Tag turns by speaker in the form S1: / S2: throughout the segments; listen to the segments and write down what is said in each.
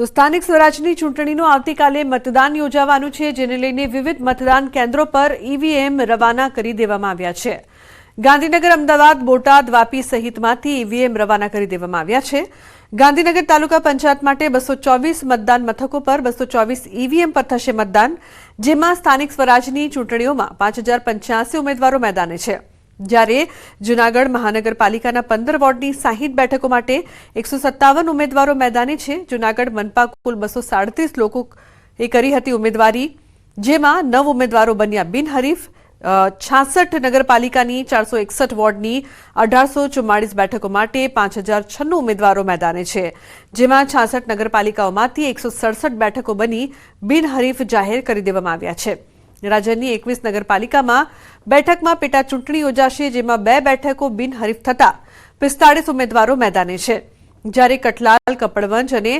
S1: તો સ્થાનિક સ્વરાજની ચૂંટણીનું આવતીકાલે મતદાન યોજાવાનું છે, જેને લઈને વિવિધ મતદાન કેન્દ્રો પર ઈવીએમ રવાના કરી દેવામાં આવ્યા છે. ગાંધીનગર, અમદાવાદ, બોટાદ, વાપી સહિતમાંથી ઈવીએમ રવાના કરી દેવામાં આવ્યા છે. ગાંધીનગર તાલુકા પંચાયત માટે બસો ચોવીસ મતદાન મથકો પર બસો ચોવીસ ઈવીએમ પર થશે મતદાન, જેમાં સ્થાનિક સ્વરાજની ચૂંટણીઓમાં પાંચ હજાર પંચ્યાસી ઉમેદવારો મેદાને છે. જ્યારે જૂનાગઢ મહાનગરપાલિકાના પંદર વોર્ડની સાહીઠ બેઠકો માટે એકસો સત્તાવન ઉમેદવારો મેદાને છે. જૂનાગઢ મનપા કુલ બસો સાડત્રીસ લોકો એ કરી હતી ઉમેદવારી, જેમાં નવ ઉમેદવારો બન્યા. બિનહરીફ છાસઠ નગરપાલિકાની ચારસો એકસઠ વોર્ડની અઢારસો ચુમ્માળીસ બેઠકો માટે પાંચ હજાર છન્નું ઉમેદવારો મેદાને છે. જેમાં છાસઠ નગરપાલિકાઓમાંથી એકસો સડસઠ બેઠકો બની બિનહરીફ જાહેર કરી દેવામાં આવ્યા છે. રાજ્યની એકવીસ નગરપાલિકામાં બેઠકમાં પેટા ચૂંટણી યોજાશે, જેમાં બે બેઠકો બિનહરીફ થતા પિસ્તાળીસ ઉમેદવારો મેદાને છે. જ્યારે કટલાલ, કપડવંજ અને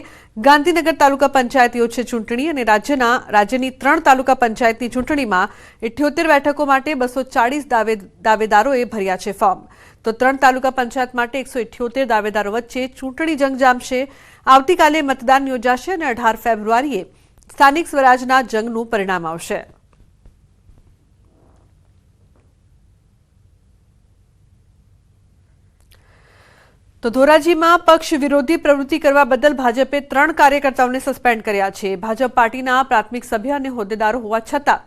S1: ગાંધીનગર તાલુકા પંચાયત યોજશે ચૂંટણી અને રાજ્યના, રાજ્યની ત્રણ તાલુકા પંચાયતની ચૂંટણીમાં ઇઠ્યોતેર બેઠકો માટે બસો ચાળીસ દાવેદારોએ ભર્યા છે ફોર્મ. તો ત્રણ તાલુકા પંચાયત માટે એકસો ઇઠ્યોતેર દાવેદારો વચ્ચે ચૂંટણી જંગ જામશે. આવતીકાલે મતદાન યોજાશે અને અઢાર ફેબ્રુઆરીએ સ્થાનિક સ્વરાજના જંગનું પરિણામ આવશે. તો ધોરાજીમાં પક્ષ વિરોધી પ્રવૃત્તિ કરવા બદલ ભાજપે ત્રણ કાર્યકર્તાઓને સસ્પેન્ડ કર્યા છે. ભાજપ પાર્ટીના પ્રાથમિક સભ્ય અને હોદ્દેદારો હોવા છતાં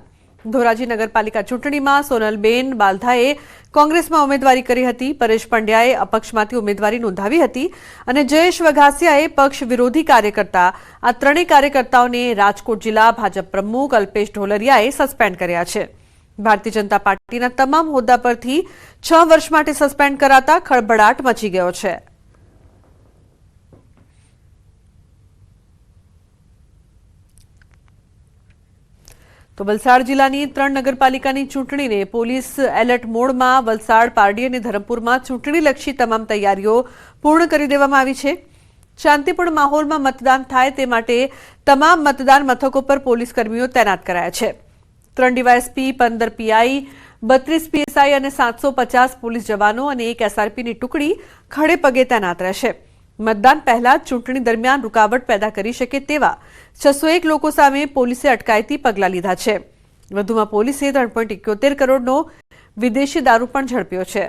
S1: ધોરાજી નગરપાલિકા ચૂંટણીમાં સોનલબેન બાલધાએ કોંગ્રેસમાં ઉમેદવારી કરી હતી. પરેશ પંડ્યાએ અપક્ષમાંથી ઉમેદવારી નોંધાવી હતી અને જયેશ વઘાસિયાએ પક્ષ વિરોધી કાર્યકર્તા આ ત્રણેય કાર્યકર્તાઓને રાજકોટ જિલ્લા ભાજપ પ્રમુખ અલ્પેશ ઢોલરિયાએ સસ્પેન્ડ કર્યા છે. ભારતીય જનતા પાર્ટીના તમામ હોદ્દા પરથી છ વર્ષ માટે સસ્પેન્ડ કરાતા ખળભળાટ મચી ગયો છે. તો વલસાડ જિલ્લાની ત્રણ નગરપાલિકાની ચૂંટણીને પોલીસ એલર્ટ મોડમાં વલસાડ, પારડી અને ધરમપુરમાં ચૂંટણીલક્ષી તમામ તૈયારીઓ પૂર્ણ કરી દેવામાં આવી છે. શાંતિપૂર્ણ માહોલમાં મતદાન થાય તે માટે તમામ મતદાન મથકો પર પોલીસ કર્મીઓ તૈનાત કરાયા છે. ત્રણ ડીવાયએસપી, પંદર પીઆઈ, બત્રીસ પીએસઆઈ અને સાતસો પચાસ પોલીસ જવાનો અને એક એસઆરપીની ટુકડી ખડે પગે તૈનાત રહેશે. મતદાન પહેલા ચૂંટણી દરમિયાન રૂકાવટ પેદા કરી શકે તેવા છસો એક લોકો સામે પોલીસે અટકાયતી પગલાં લીધા છે. વધુમાં પોલીસે ત્રણ પોઈન્ટ એકોતેર કરોડનો વિદેશી દારૂ પણ ઝડપ્યો છે.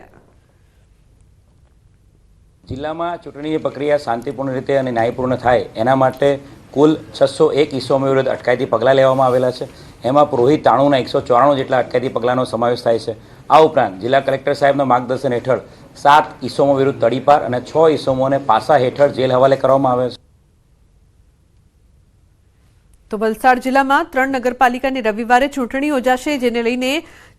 S2: જિલ્લામાં ચૂંટણીની પ્રક્રિયા શાંતિપૂર્ણ રીતે અને ન્યાયપૂર્ણ થાય, એના માટે કુલ છસો એક ઇસમો વિરુદ્ધ અટકાયતી પગલાં લેવામાં આવેલા છે. એમાં પુરોહિત તાણુના એકસો ચોરાણું જેટલા અટકાયતી પગલાંનો સમાવેશ થાય છે. આ ઉપરાંત જિલ્લા કલેક્ટર સાહેબના માર્ગદર્શન હેઠળ સાત ઇસમો વિરુદ્ધ તડીપાર અને છ ઇસમોને પાસા હેઠળ જેલ હવાલે કરવામાં આવે છે.
S1: તો વલસાડ જિલ્લામાં ત્રણ નગરપાલિકાની રવિવારે ચૂંટણી યોજાશે, જેને લઈને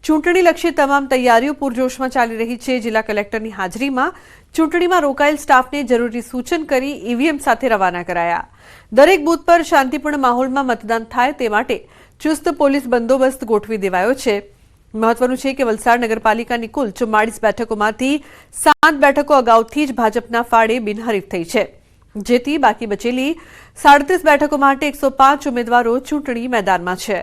S1: ચૂંટણીલક્ષી તમામ તૈયારીઓ પૂરજોશમાં ચાલી રહી છે. જિલ્લા કલેક્ટરની હાજરીમાં ચૂંટણીમાં રોકાયેલ સ્ટાફને જરૂરી સૂચન કરી ઈવીએમ સાથે રવાના કરાયા. દરેક બૂથ પર શાંતિપૂર્ણ માહોલમાં મતદાન થાય તે માટે ચુસ્ત પોલીસ બંદોબસ્ત ગોઠવી દેવાયો છે. મહત્વનું છે કે વલસાડ નગરપાલિકાની કુલ ચુમ્માળીસ બેઠકોમાંથી સાત બેઠકો અગાઉથી જ ભાજપના ફાળે બિનહરીફ થઈ છે. જેથી બાકી બચેલી સાડત્રીસ બેઠકો માટે એકસો પાંચ ઉમેદવારો ચૂંટણી મેદાનમાં છે.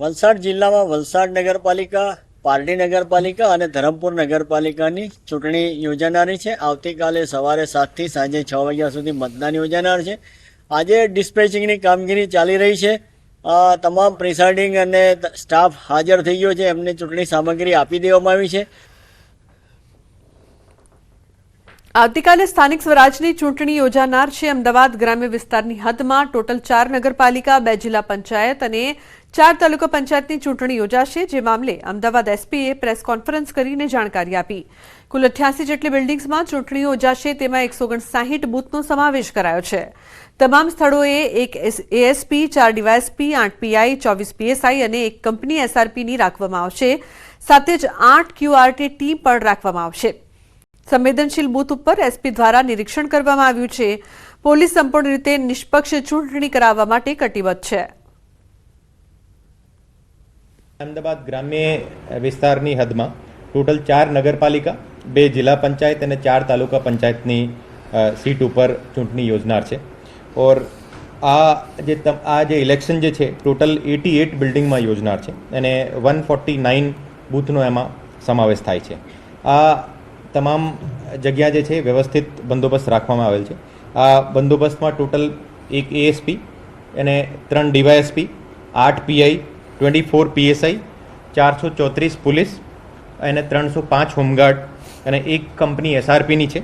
S3: વલસાડ જિલ્લામાં વલસાડ નગરપાલિકા પારડી નગરપાલિકા અને ધરમપુર નગરપાલિકાની ચૂંટણી યોજાનારી છે. આવતીકાલે સવારે સાતથી સાંજે છ વાગ્યા સુધી મતદાન યોજાનાર છે. આજે ડિસ્પેચિંગની કામગીરી ચાલી રહી છે. તમામ પ્રિસાઇડિંગ અને સ્ટાફ હાજર થઈ ગયો છે. એમને ચૂંટણી સામગ્રી આપી દેવામાં આવી છે.
S1: આવતીકાલે સ્થાનિક સ્વરાજની ચૂંટણી યોજાનાર છે. અમદાવાદ ગ્રામ્ય વિસ્તારની હદમાં ટોટલ ચાર નગરપાલિકા, બે જિલ્લા પંચાયત અને ચાર તાલુકા પંચાયતની ચૂંટણી યોજાશે. જે મામલે અમદાવાદ એસપીએ પ્રેસ કોન્ફરન્સ કરીને જાણકારી આપી. કુલ અઠ્યાસી જેટલી બિલ્ડિંગ્સમાં ચૂંટણી યોજાશે, તેમાં એકસો ઓગણસાહીઠ બૂથનો સમાવેશ કરાયો છે. તમામ સ્થળોએ એક એએસપી, ચાર ડીવાયએસપી, આઠ પીઆઈ, ચોવીસ પીએસઆઈ અને એક કંપની એસઆરપીની રાખવામાં આવશે. સાથે જ આઠ ક્યુઆરટી ટીમ પણ રાખવામાં આવશે. સંવેદનશીલ બૂથ ઉપર એસપી દ્વારા નિરીક્ષણ કરવામાં આવ્યું છે. પોલીસ સંપૂર્ણ રીતે નિષ્પક્ષ ચૂંટણી કરાવવા માટે કટિબદ્ધ છે.
S4: અમદાવાદ ગ્રામ્ય વિસ્તારની હદમાં ટોટલ ચાર નગરપાલિકા, બે જિલ્લા પંચાયત અને ચાર તાલુકા પંચાયતની સીટ ઉપર ચૂંટણી યોજનાર છે. ઓર આ જે આ જે ઇલેક્શન જે છે, ટોટલ એટી એટ બિલ્ડિંગમાં યોજનાર છે. અને વન ફોર્ટી નાઇન બૂથનો એમાં સમાવેશ થાય છે. આ તમામ જગ્યા જે છે વ્યવસ્થિત બંદોબસ્ત રાખવામાં આવેલ છે. આ બંદોબસ્તમાં ટોટલ એક એએસપી અને ત્રણ ડીવાયએસપી આઠ પીઆઈ ટ્વેન્ટી ફોર પીએસઆઈ ચારસો ચોત્રીસ પોલીસ અને ત્રણસો પાંચ હોમગાર્ડ અને એક કંપની એસઆરપીની છે.